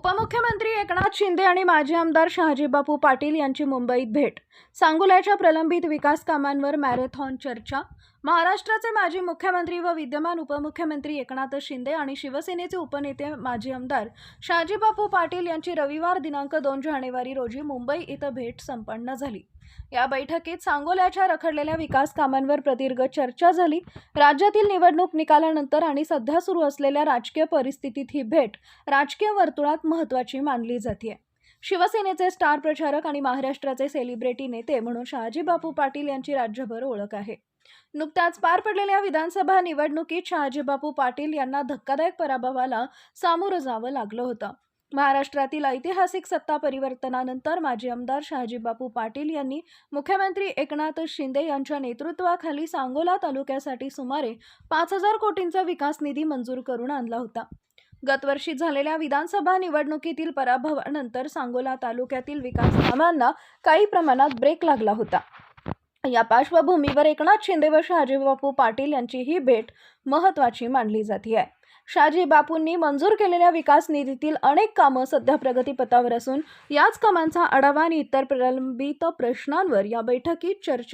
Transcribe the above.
उपमुख्यमंत्री एकनाथ शिंदे आणि माजी आमदार शहाजीबापू पाटील यांची मुंबईत भेट. सांगोल्याच्या प्रलंबित विकास कामांवर मॅरेथॉन चर्चा. महाराष्ट्राचे माजी मुख्यमंत्री व विद्यमान उपमुख्यमंत्री एकनाथ शिंदे आणि शिवसेनेचे उपनेते माजी आमदार शहाजीबापू पाटील यांची रविवार दिनांक दोन जानेवारी रोजी मुंबई इथं भेट संपन्न झाली. या बैठकीत सांगोल्याच्या रखडलेल्या विकास कामांवर प्रदीर्घ चर्चा झाली. राज्यातील निवडणूक निकालानंतर आणि सध्या सुरू असलेल्या राजकीय परिस्थितीत ही भेट राजकीय वर्तुळात महत्त्वाची मानली जाते शिवसेनेचे स्टार प्रचारक आणि महाराष्ट्राचे सेलिब्रिटी नेते म्हणून शहाजीबापू पाटील यांची राज्यभर ओळख आहे. नुकत्याच पार पडलेल्या विधानसभा निवडणुकीत शहाजीबापू पाटील यांना धक्कादायक पराभवाला सामोरं जावं लागलं होतं. महाराष्ट्रातील ऐतिहासिक सत्ता परिवर्तनानंतर माजी आमदार शहाजीबापू पाटील यांनी मुख्यमंत्री एकनाथ शिंदे यांच्या नेतृत्वाखाली सांगोला तालुक्यासाठी सुमारे पाच हजार कोटींचा विकास निधी मंजूर करून आणला होता. गतवर्षी झालेल्या विधानसभा निवडणुकीतील पराभवानंतर सांगोला तालुक्यातील विकास कामांना काही प्रमाणात ब्रेक लागला होता. या पार्श्वभूमीवर एकनाथ शिंदे व शहाजीबापू पाटील यांची ही भेट महत्त्वाची मानली जाते. आहे शहाजी बापूंनी मंजूर केलेल्या विकास निधीतील अनेक कामं सध्या प्रगतीपथावर असून याच कामांचा आढावा आणि इतर प्रलंबित प्रश्नांवर या बैठकीत चर्चा